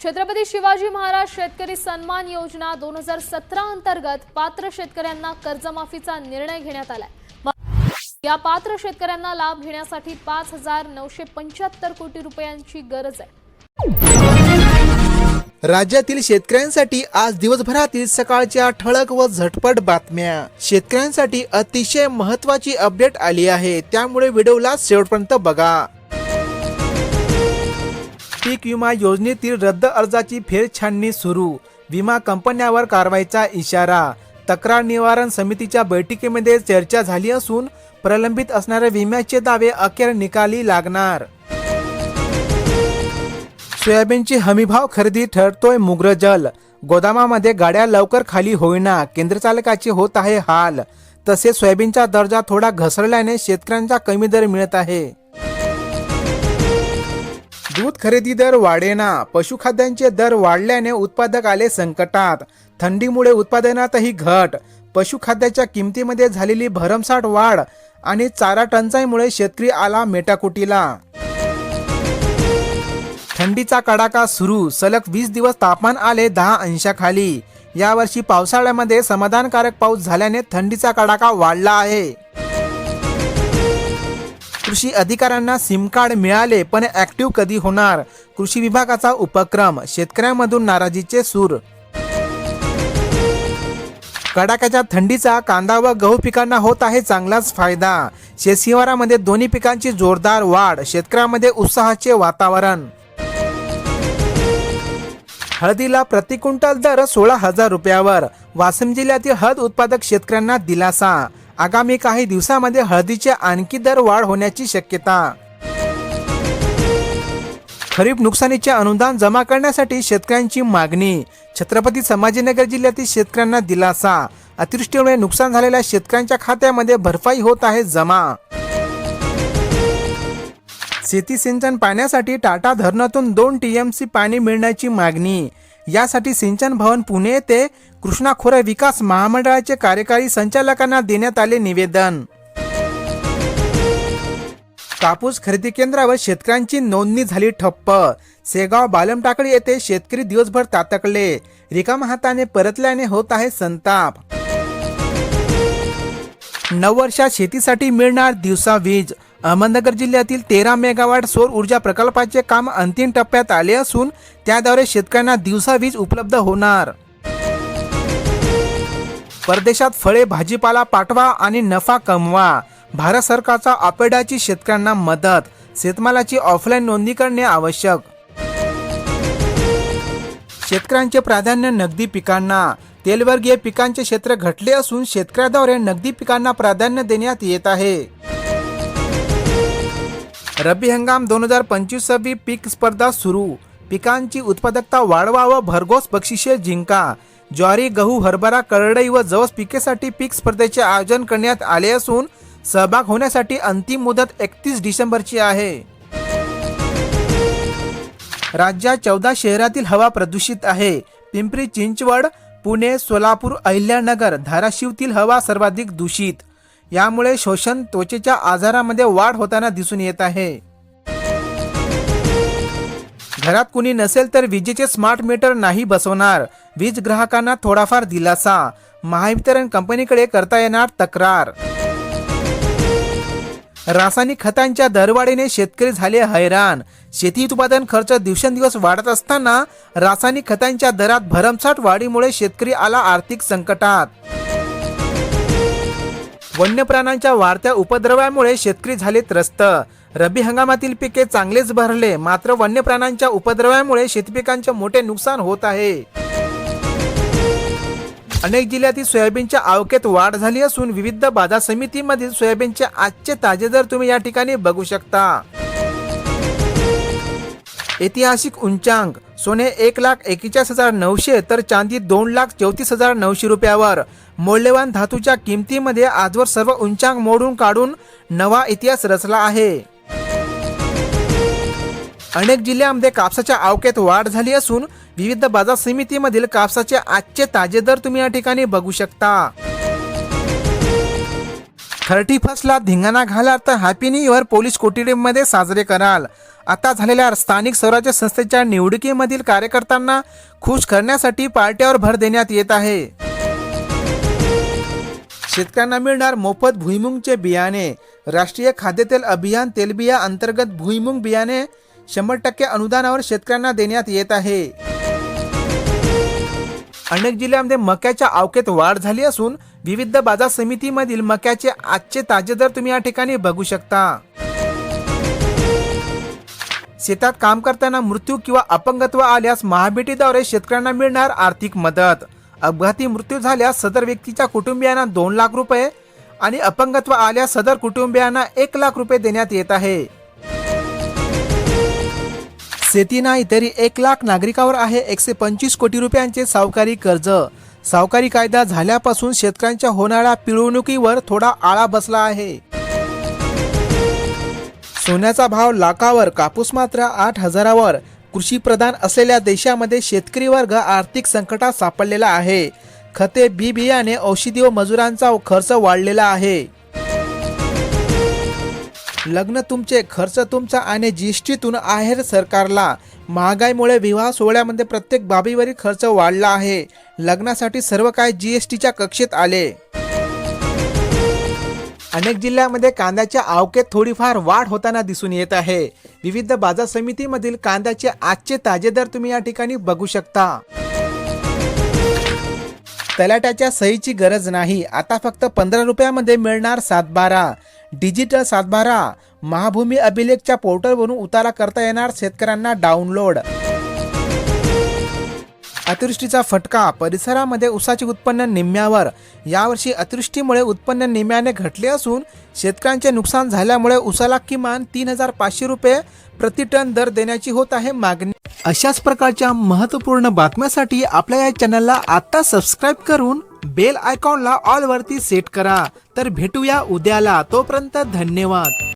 छत्रपती शिवाजी महाराज शेतकरी सन्मान योजना दोन हजार सतरा अंतर्गत पात्र शेतकऱ्यांना कर्जमाफीचा निर्णय घेण्यात आलाय. या पात्र शेतकऱ्यांना लाभ घेण्यासाठी पाच हजार नऊशे पंच्याहत्तर कोटी रुपयांची गरज आहे. राज्यातील शेतकऱ्यांसाठी आज दिवसभरातील सकाळच्या ठळक व झटपट बातम्या. शेतकऱ्यांसाठी अतिशय महत्वाची अपडेट आली आहे. त्यामुळे व्हिडिओला शेवटपर्यंत बघा. पीक विमा योजनेतील रद्द अर्जाची फेरछाननी सुरू. विमा कंपन्यावर कारवाईचा इशारा. तक्रार निवारण समितीच्या बैठकीमध्ये चर्चा झाली असून प्रलंबित असणाऱ्या विम्याचे दावे अखेर निकाली लागणार. सोयाबीनची हमीभाव खरेदी ठरतोय मुग्रजल. गोदामामध्ये गाड्या लवकर खाली होईना केंद्रचालकाचे होत आहे हाल. तसेच सोयाबीनचा दर्जा थोडा घसरल्याने शेतकऱ्यांचा कमी दर मिळत आहे. दूध खरेदी दर वाढेना. पशुखाद्यांचे दर वाढल्याने उत्पादक आले संकटात. थंडीमुळे उत्पादनातही घट. पशुखाद्याच्या किमतीमध्ये झालेली भरमसाठ वाढ आणि चारा टंचाईमुळे शेतकरी आला मेटाकुटीला. थंडीचा कडाका सुरू. सलग वीस दिवस तापमान आले दहा अंशाखाली. यावर्षी पावसाळ्यामध्ये समाधानकारक पाऊस झाल्याने थंडीचा कडाका वाढला आहे. कृषी अधिकाऱ्यांना सिम कार्ड मिळाले पण ऍक्टिव्ह कधी होणार? कृषी विभागाचा उपक्रम शेतकऱ्यांमधून नाराजीचे सूर. कडाक्याच्या थंडीचा कांदा व गहू पिकांना होत आहे चांगलाच फायदा. शेतशिवारामध्ये दोन्ही पिकांची जोरदार वाढ शेतकऱ्यांमध्ये उत्साहाचे वातावरण. हळदीला प्रति क्विंटल दर सोळा हजार रुपयावर. वाशिम जिल्ह्यातील हळद उत्पादक शेतकऱ्यांना दिलासा. आगामी काही दिवसामध्ये हळदीचे आणखी दर वाढ होण्याची शक्यता. खरीप नुकसानीचे अनुदान जमा करण्यासाठी शेतकऱ्यांची मागणी. छत्रपती संभाजीनगर जिल्ह्यातील शेतकऱ्यांना दिलासा. अतिवृष्टीमुळे नुकसान झालेल्या शेतकऱ्यांच्या खात्यामध्ये भरपाई होत आहे जमा. शेती सिंचन पाण्यासाठी टाटा धरणातून दोन टीएमसी पाणी मिळण्याची मागणी. यासाठी सिंचन भवन पुणे येथे कृष्णा खोरे विकास महामंडळाचे कार्यकारी संचालकांना देण्यात आले निवेदन. कापूस खरेदी केंद्रावर शेतकऱ्यांची नोंदणी झाली ठप्प. सेगाव बालमटाकळी येथे शेतकरी दिवसभर तातकले. रिकामा हाताने परतल्याने होत आहे संताप. नववर्षात शेतीसाठी मिळणार दिवसा वीज. अहमदनगर जिल्ह्यातील तेरा मेगावाट सौर ऊर्जा प्रकल्पाचे काम अंतिम टप्प्यात आले असून त्याद्वारे शेतकऱ्यांना दिवसा वीज उपलब्ध होणार. परदेशात फळे भाजीपाला पाठवा आणि नफा कमवा. भारत सरकारचा अपेडाची शेतकऱ्यांना मदत. शेतमालाची ऑफलाईन नोंदणी करणे आवश्यक. शेतकऱ्यांचे प्राधान्य नगदी पिकांना. तेलवर्गीय पिकांचे क्षेत्र घटले असून शेतकऱ्याद्वारे नगदी पिकांना प्राधान्य देण्यात येत आहे. रब्बी हंगाम दोन हजार पंचवीस पीक स्पर्धा सुरू. पिकांची उत्पादकता वाढवा व भरघोस बक्षिसे जिंका. ज्वारी गहू हरभरा करडई व जवस पिकेसाठी पीक स्पर्धेचे आयोजन करण्यात आले असून सहभाग होण्यासाठी अंतिम मुदत एकतीस डिसेंबरची आहे. राज्यात चौदा शहरातील हवा प्रदूषित आहे. पिंपरी चिंचवड पुणे सोलापूर अहिल्यानगर धाराशिवतील हवा सर्वाधिक दूषित. यामुळे शोषण त्वचेच्या आजारामध्ये वाढ होताना दिसून येत आहे. घरात कुणी नसेल तर विजेचे स्मार्ट मीटर नाही बसवणार. वीज ग्राहकांना थोडाफार दिलासा. महावितरण कंपनीकडे करता येणार तक्रार. रासायनिक खतांच्या दरवाढीने शेतकरी झाले हैराण. शेती उत्पादन खर्च दिवसेंदिवस वाढत असताना रासायनिक खतांच्या दरात भरमसाठ वाढीमुळे शेतकरी आला आर्थिक संकटात. वन्य प्राण्यांच्या वाढत्या उपद्रवामुळे शेतकरी झाले त्रस्त. रब्बी हंगामातील पिके चांगलेच भरले मात्र वन्य प्राण्यांच्या उपद्रवामुळे शेतपिकांचे मोठे नुकसान होत आहे. अनेक जिल्ह्यातील सोयाबीनच्या आवकेत वाढ झाली असून विविध बाजार समितीमधील सोयाबीनचे आजचे ताजे दर तुम्ही या ठिकाणी बघू शकता. ऐतिहासिक उंचांक सोने एक लाख एकेचाळीस हजार नऊशे तर चांदी दोन लाख चौतीस हजार नऊशे रुपयावर. मौल्यवान धातूच्या किमतीमध्ये आजवर सर्व उंचांक मोडून काढून नवा इतिहास रचला आहे. अनेक जिल्ह्यामध्ये कापसाच्या आवकेत वाढ झाली असून विविध बाजार समितीमधील कापसाचे आजचे ताजे दर तुम्ही या ठिकाणी बघू शकता. थर्टी फर्स्टला धिंगाणा घाला तर हॅपी न्यू इयर पोलीस कोठडीमध्ये साजरे कराल. आता झालेल्या स्थानिक स्वराज्य संस्थेच्या निवडणुकीमधील कार्यकर्त्यांना खुश करण्यासाठी पार्ट्यावर भर देण्यात येत आहे. शेतकऱ्यांना मिळणार मोफत भुईमुंगचे बियाणे. राष्ट्रीय खाद्यतेल अभियान तेलबिया अंतर्गत भुईमुंग बियाणे शंभर टक्के अनुदानावर शेतकऱ्यांना देण्यात येत आहे. अनेक जिल्ह्यामध्ये मक्याच्या आवकेत वाढ झाली असून विविध बाजार समितीमधील मक्याचे आजचे ताजे दर तुम्ही या ठिकाणी बघू शकता. शेतात काम करताना मृत्यू किंवा अपंगत्व आल्यास महाबेटीद्वारे शेतकऱ्यांना मिळणार आर्थिक मदत. अपघाती मृत्यू झाल्यास सदर व्यक्तीच्या कुटुंबियांना दोन लाख रुपये आणि अपंगत्व आल्यास सदर कुटुंबियांना एक लाख रुपये देण्यात येत आहे. शेती नाही तरी एक लाख नागरिकावर आहे एकशे पंचवीस कोटी रुपयांचे सावकारी कर्ज. सावकारी कायदा झाल्यापासून शेतकऱ्यांच्या होणाऱ्या पिळवणुकीवर थोडा आळा बसला आहे. सोन्याचा भाव लाखावर कापूस मात्र आठ हजारावर. कृषी प्रधान असलेल्या देशामध्ये शेतकरी वर्ग आर्थिक संकटात सापडलेला आहे. खते बी बियाणे औषधी व मजुरांचा खर्च वाढलेला आहे. लग्न तुमचे खर्च तुमचा आणि जीएसटीतून आहेर सरकारला. महागाईमुळे विवाह सोहळ्यामध्ये प्रत्येक बाबीवरील खर्च वाढला आहे. लग्नासाठी सर्व काय जीएसटीच्या कक्षेत आले. अनेक जिल्ह्यामध्ये कांद्याच्या आवकेत थोडीफार वाढ होताना दिसून येत आहे. विविध बाजार समितीमधील कांद्याचे आजचे ताजे दर तुम्ही या ठिकाणी बघू शकता. तलाट्याच्या सहीची गरज नाही. आता फक्त पंधरा रुपयामध्ये मिळणार सातबारा. डिजिटल सातबारा. महाभूमी अभिलेखच्या पोर्टलवरून उतारा करता येणार शेतकऱ्यांना डाउनलोड. अतिवृष्टीचा फटका परिसरामध्ये ऊसाचे उत्पन्न निम्म्यावर. यावर्षी अतिवृष्टीमुळे उत्पन्न निम्म्याने घटले असून शेतकऱ्यांचे नुकसान झाल्यामुळे ऊसाला किमान तीन हजार पाचशे रुपये प्रति टन दर देण्याची होत आहे मागणी. अशाच प्रकारच्या महत्त्वपूर्ण बातम्यासाठी आपल्या या चॅनलला आत्ता सबस्क्राईब करून बेल आयकॉनला ऑल वरती सेट करा. तर भेटूया उद्याला. तोपर्यंत धन्यवाद.